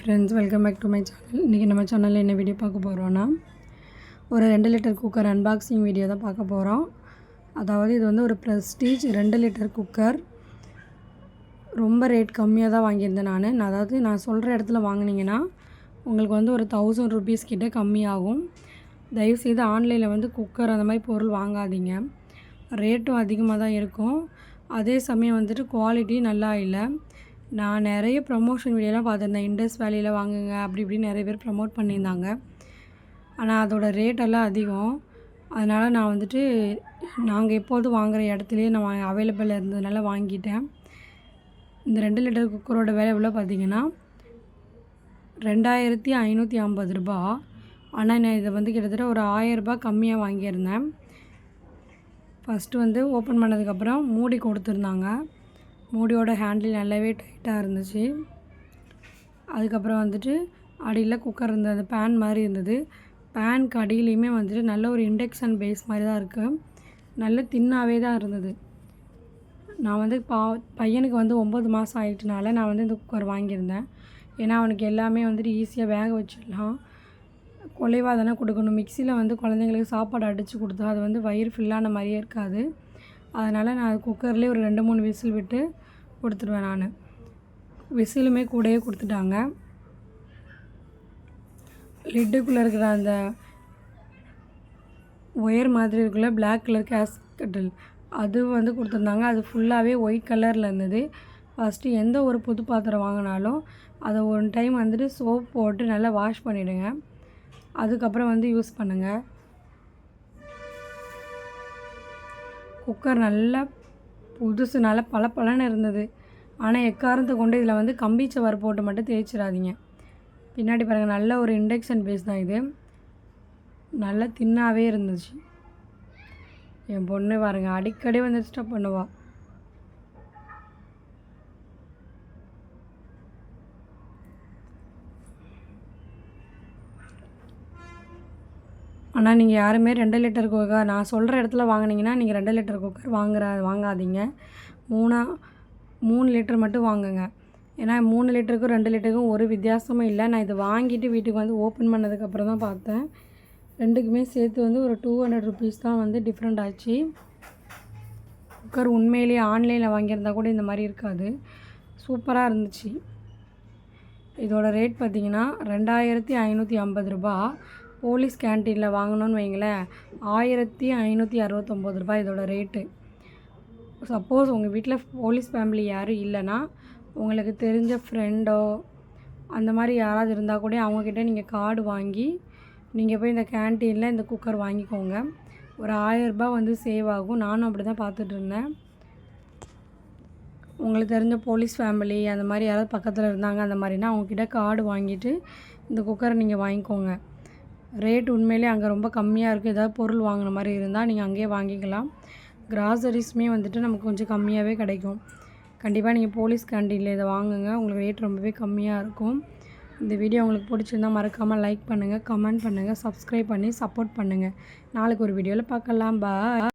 Friends welcome back to my channel இன்றைக்கி நம்ம சேனலில் என்ன வீடியோ பார்க்க போகிறோன்னா ஒரு ரெண்டு லிட்டர் குக்கர் அன்பாக்சிங் வீடியோ தான் பார்க்க போகிறோம் அதாவது இது வந்து ஒரு ப்ரெஸ்டீஜ் ரெண்டு லிட்டர் குக்கர் ரொம்ப ரேட் கம்மியாக தான் வாங்கியிருந்தேன் நான். அதாவது நான் சொல்கிற இடத்துல வாங்கினீங்கன்னா உங்களுக்கு வந்து ஒரு தௌசண்ட் ருபீஸ் கிட்டே கம்மியாகும். தயவுசெய்து ஆன்லைனில் வந்து குக்கர் அந்த மாதிரி பொருள் வாங்காதீங்க. ரேட்டும் அதிகமாக தான் இருக்கும். அதே சமயம் வந்துட்டு குவாலிட்டி நல்லா இல்லை. நான் நிறைய ப்ரமோஷன் வீடியோலாம் பார்த்துருந்தேன். இண்டஸ் வேலையில் வாங்குங்க அப்படி இப்படின்னு நிறைய பேர் ப்ரமோட் பண்ணியிருந்தாங்க. ஆனால் அதோடய ரேட்டெல்லாம் அதிகம். அதனால் நான் வந்துட்டு நாங்கள் எப்போதும் வாங்குகிற இடத்துலையே நான் அவைலபிள் இருந்ததுனால வாங்கிட்டேன். இந்த ரெண்டு லிட்டர் குக்கரோட விலை எவ்வளோ பார்த்தீங்கன்னா ரெண்டாயிரத்தி ஐநூற்றி ஐம்பது ரூபா. ஆனால் நான் இதை வந்து கிட்டத்தட்ட ஒரு ஆயரரூபா கம்மியாக வாங்கியிருந்தேன். ஃபஸ்ட்டு வந்து ஓப்பன் பண்ணதுக்கப்புறம் மூடி கொடுத்துருந்தாங்க. மூடியோட ஹேண்டில் நல்லாவே டைட்டாக இருந்துச்சு. அதுக்கப்புறம் வந்துட்டு அடியில் குக்கர் இருந்தது அந்த பேன் மாதிரி இருந்தது. பேனுக்கு அடியிலையுமே வந்துட்டு நல்ல ஒரு இண்டக்ஷன் பேஸ் மாதிரி தான் இருக்குது நல்ல தின்னாகவே தான் இருந்தது. நான் வந்து பா பையனுக்கு வந்து ஒம்பது மாதம் ஆகிட்டனால நான் வந்து இந்த குக்கர் வாங்கியிருந்தேன். ஏன்னா அவனுக்கு எல்லாமே வந்துட்டு ஈஸியாக வேக வச்சிடலாம். குலைவாக தானே கொடுக்கணும். மிக்சியில் வந்து குழந்தைங்களுக்கு சாப்பாடு அடித்து கொடுத்தா அது வந்து வயிறு ஃபில்லான மாதிரியே இருக்காது. அதனால் நான் குக்கர்லேயே ஒரு ரெண்டு மூணு விசில் விட்டு கொடுத்துருவேன் நான். விசிலுமே கூடயே கொடுத்துட்டாங்க. லிட்டுக்குள்ளே இருக்கிற அந்த ஒயர் மாதிரி இருக்குல்ல பிளாக் கலர் கேஸ்கட்டில் அது வந்து கொடுத்துருந்தாங்க. அது ஃபுல்லாகவே ஒயிட் கலரில் இருந்தது. ஃபஸ்ட்டு எந்த ஒரு புது பாத்திரம் வாங்கினாலும் அதை ஒன் டைம் வந்துட்டு சோப் போட்டு நல்லா வாஷ் பண்ணிவிடுங்க அதுக்கப்புறம் வந்து யூஸ் பண்ணுங்கள் குக்கர் நல்லா புதுசு நல்லா பளபளன்னு இருந்தது. ஆனால் எக்காரணத்தை கொண்டு இதில் வந்து கம்பி சவர் போட்டு மட்டும் தேய்ச்சிடாதீங்க. பின்னாடி பாருங்கள் நல்ல ஒரு இண்டக்ஷன் பேஸ் தான் இது. நல்லா தின்னாவே இருந்துச்சு. என் பொண்ணு பாருங்கள் அடிக்கடி வந்து டிஸ்டர்ப் பண்ணுவாள் ஆனால் நீங்கள் யாருமே ரெண்டு லிட்டர் குக்கர் நான் சொல்கிற இடத்துல வாங்கினீங்கன்னா நீங்கள் ரெண்டு லிட்டர் குக்கர் வாங்குற வாங்காதீங்க. மூணா மூணு லிட்டர் மட்டும் வாங்குங்க. ஏன்னா மூணு லிட்டருக்கும் ரெண்டு லிட்டருக்கும் ஒரு வித்தியாசமும் இல்லை. நான் இது வாங்கிட்டு வீட்டுக்கு வந்து ஓப்பன் பண்ணதுக்கப்புறம் தான் பார்த்தேன். ரெண்டுக்குமே சேர்த்து வந்து ஒரு டூ ஹண்ட்ரட் ருபீஸ் தான் வந்து டிஃப்ரெண்ட் ஆச்சு. குக்கர் உண்மையிலேயே ஆன்லைனில் வாங்கியிருந்தா கூட இந்த மாதிரி இருக்காது. சூப்பராக இருந்துச்சு. இதோட ரேட் பார்த்திங்கன்னா ரெண்டாயிரத்தி ஐநூற்றி ஐம்பது ரூபா போலீஸ் கேன்டீனில் வாங்கினோன்னு வைங்களேன் ஆயிரத்தி ஐநூற்றி அறுபத்தொம்போது ரூபாய் இதோட ரேட்டு. சப்போஸ் உங்கள் வீட்டில் போலீஸ் ஃபேமிலி யாரும் இல்லைன்னா உங்களுக்கு தெரிஞ்ச ஃப்ரெண்டோ அந்த மாதிரி யாராவது இருந்தால் கூட அவங்கக்கிட்ட நீங்கள் கார்டு வாங்கி நீங்கள் போய் இந்த கேன்டீனில் இந்த குக்கர் வாங்கிக்கோங்க. ஒரு ஆயரரூபா வந்து சேவ் ஆகும். நானும் அப்படி தான் பார்த்துட்ருந்தேன் உங்களுக்கு தெரிஞ்ச போலீஸ் ஃபேமிலி அந்த மாதிரி யாராவது பக்கத்தில் இருந்தாங்க அந்த மாதிரினா அவங்கக்கிட்ட கார்டு வாங்கிட்டு இந்த குக்கரை நீங்கள் வாங்கிக்கோங்க. ரேட் உண்மையிலே அங்கே ரொம்ப கம்மியாக இருக்குது ஏதாவது பொருள் வாங்கின மாதிரி இருந்தால் நீங்கள் அங்கேயே வாங்கிக்கலாம். கிராசரிஸுமே வந்துட்டு நமக்கு கொஞ்சம் கம்மியாகவே கிடைக்கும். கண்டிப்பாக நீங்கள் போலீஸ் கேண்டீனில் இதை வாங்குங்க. உங்களுக்கு ரேட் ரொம்பவே கம்மியாக இருக்கும். இந்த வீடியோ உங்களுக்கு பிடிச்சிருந்தால் மறக்காமல் லைக் பண்ணுங்கள் கமெண்ட் பண்ணுங்கள் சப்ஸ்கிரைப் பண்ணி சப்போர்ட் பண்ணுங்கள் நாளைக்கு ஒரு வீடியோவில் பார்க்கலாம். பா